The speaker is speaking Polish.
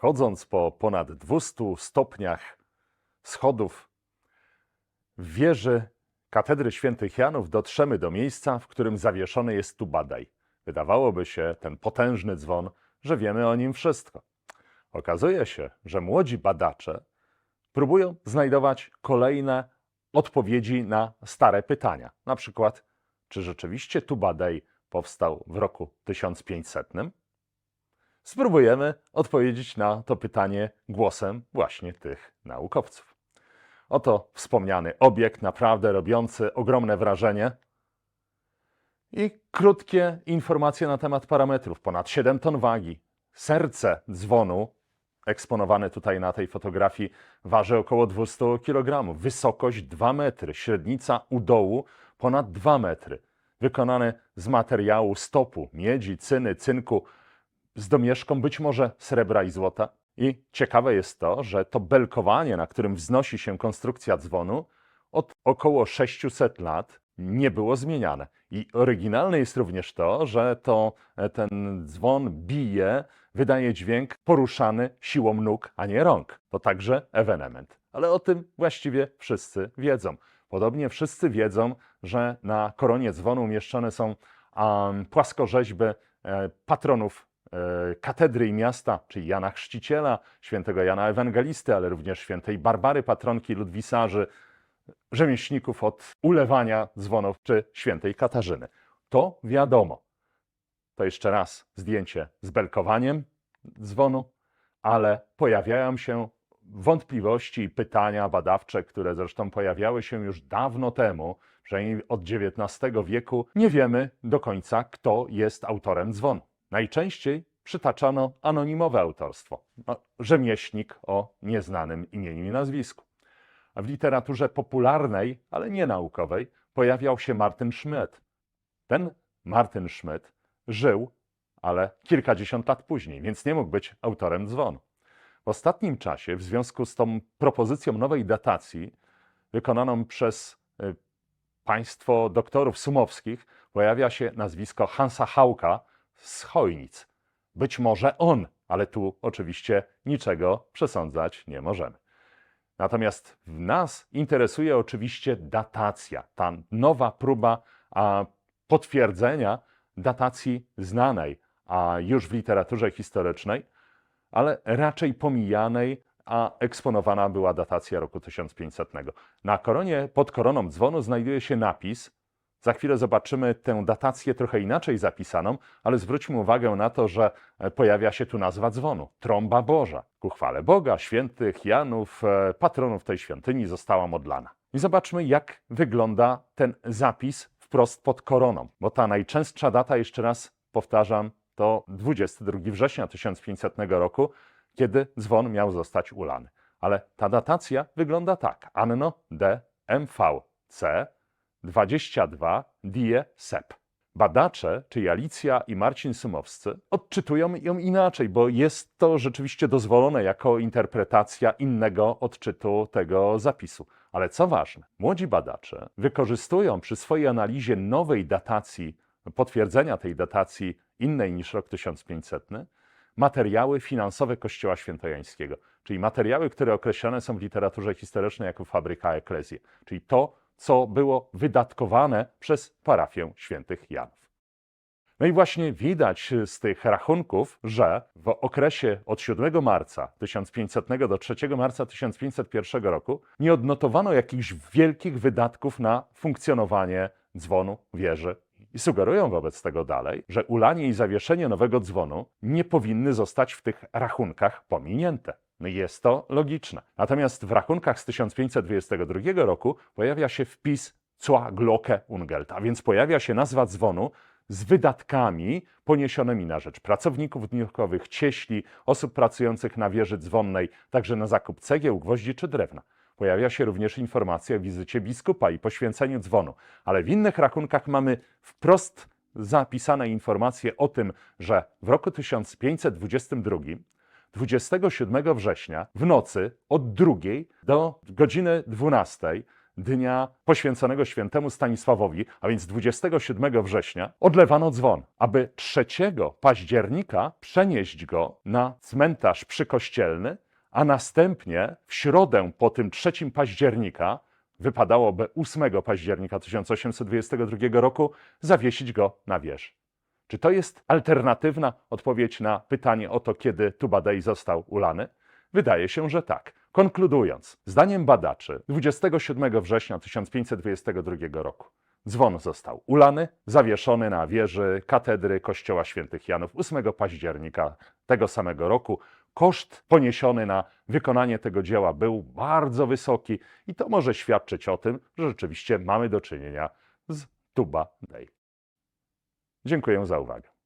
Wchodząc po ponad 200 stopniach schodów w wieży katedry świętych Janów dotrzemy do miejsca, w którym zawieszony jest tu badaj. Wydawałoby się, ten potężny dzwon, że wiemy o nim wszystko. Okazuje się, że młodzi badacze próbują znajdować kolejne odpowiedzi na stare pytania. Na przykład, czy rzeczywiście Tubadej powstał w roku 1500? Spróbujemy odpowiedzieć na to pytanie głosem właśnie tych naukowców. Oto wspomniany obiekt, naprawdę robiący ogromne wrażenie. I krótkie informacje na temat parametrów. Ponad 7 ton wagi. Serce dzwonu, eksponowane tutaj na tej fotografii, waży około 200 kg. Wysokość 2 metry. Średnica u dołu ponad 2 metry. Wykonane z materiału stopu, miedzi, cyny, cynku, z domieszką być może srebra i złota. I ciekawe jest to, że to belkowanie, na którym wznosi się konstrukcja dzwonu, od około 600 lat nie było zmieniane. I oryginalne jest również to, że to e, ten dzwon bije, wydaje dźwięk poruszany siłą nóg, a nie rąk. To także ewenement. Ale o tym właściwie wszyscy wiedzą. Podobnie wszyscy wiedzą, że na koronie dzwonu umieszczone są um, płaskorzeźby e, patronów katedry i miasta, czyli Jana Chrzciciela, świętego Jana Ewangelisty, ale również świętej Barbary, patronki ludwisarzy, rzemieślników od ulewania dzwonów, czy świętej Katarzyny. To wiadomo. To jeszcze raz zdjęcie z belkowaniem dzwonu, ale pojawiają się wątpliwości i pytania badawcze, które zresztą pojawiały się już dawno temu, przynajmniej od XIX wieku. Nie wiemy do końca, kto jest autorem dzwonu. Najczęściej przytaczano anonimowe autorstwo. No, rzemieślnik o nieznanym imieniu i nazwisku. W literaturze popularnej, ale nie naukowej, pojawiał się Martin Schmidt. Ten Martin Schmidt żył, ale kilkadziesiąt lat później, więc nie mógł być autorem dzwonu. W ostatnim czasie, w związku z tą propozycją nowej datacji, wykonaną przez y, państwo doktorów sumowskich, pojawia się nazwisko Hansa Hauka z Chojnic. Być może on, ale tu oczywiście niczego przesądzać nie możemy. Natomiast w nas interesuje oczywiście datacja, ta nowa próba a, potwierdzenia datacji znanej, a już w literaturze historycznej, ale raczej pomijanej, a eksponowana była datacja roku 1500. Na koronie, pod koroną dzwonu znajduje się napis. Za chwilę zobaczymy tę datację trochę inaczej zapisaną, ale zwróćmy uwagę na to, że e, pojawia się tu nazwa dzwonu trąba Boża. Ku chwale Boga, świętych Janów, e, patronów tej świątyni została modlana. I zobaczmy, jak wygląda ten zapis wprost pod koroną, bo ta najczęstsza data, jeszcze raz powtarzam, to 22 września 1500 roku, kiedy dzwon miał zostać ulany. Ale ta datacja wygląda tak. Anno D. MV C 22 Die Sep. Badacze, czyli Alicja i Marcin Sumowscy, odczytują ją inaczej, bo jest to rzeczywiście dozwolone jako interpretacja innego odczytu tego zapisu. Ale co ważne, młodzi badacze wykorzystują przy swojej analizie nowej datacji, potwierdzenia tej datacji innej niż rok 1500, materiały finansowe Kościoła Świętojańskiego, czyli materiały, które określane są w literaturze historycznej jako fabryka eklezji, czyli to, co było wydatkowane przez parafię świętych Janów. No i właśnie widać z tych rachunków, że w okresie od 7 marca 1500 do 3 marca 1501 roku nie odnotowano jakichś wielkich wydatków na funkcjonowanie dzwonu, wieży i sugerują wobec tego dalej, że ulanie i zawieszenie nowego dzwonu nie powinny zostać w tych rachunkach pominięte. Jest to logiczne. Natomiast w rachunkach z 1522 roku pojawia się wpis Cła Glocke Ungelt, a więc pojawia się nazwa dzwonu z wydatkami poniesionymi na rzecz pracowników dniówkowych, cieśli, osób pracujących na wieży dzwonnej, także na zakup cegieł, gwoździ czy drewna. Pojawia się również informacja o wizycie biskupa i poświęceniu dzwonu, ale w innych rachunkach mamy wprost zapisane informacje o tym, że w roku 1522 27 września w nocy od 2 do godziny 12 dnia poświęconego świętemu Stanisławowi, a więc 27 września, odlewano dzwon, aby 3 października przenieść go na cmentarz przykościelny, a następnie w środę po tym 3 października, wypadałoby 8 października 1822 roku, zawiesić go na wieży. Czy to jest alternatywna odpowiedź na pytanie o to, kiedy Tubadej został ulany? Wydaje się, że tak. Konkludując, zdaniem badaczy 27 września 1522 roku dzwon został ulany, zawieszony na wieży katedry Kościoła Świętych Janów 8 października tego samego roku. Koszt poniesiony na wykonanie tego dzieła był bardzo wysoki i to może świadczyć o tym, że rzeczywiście mamy do czynienia z Tuba Day. Dziękuję za uwagę.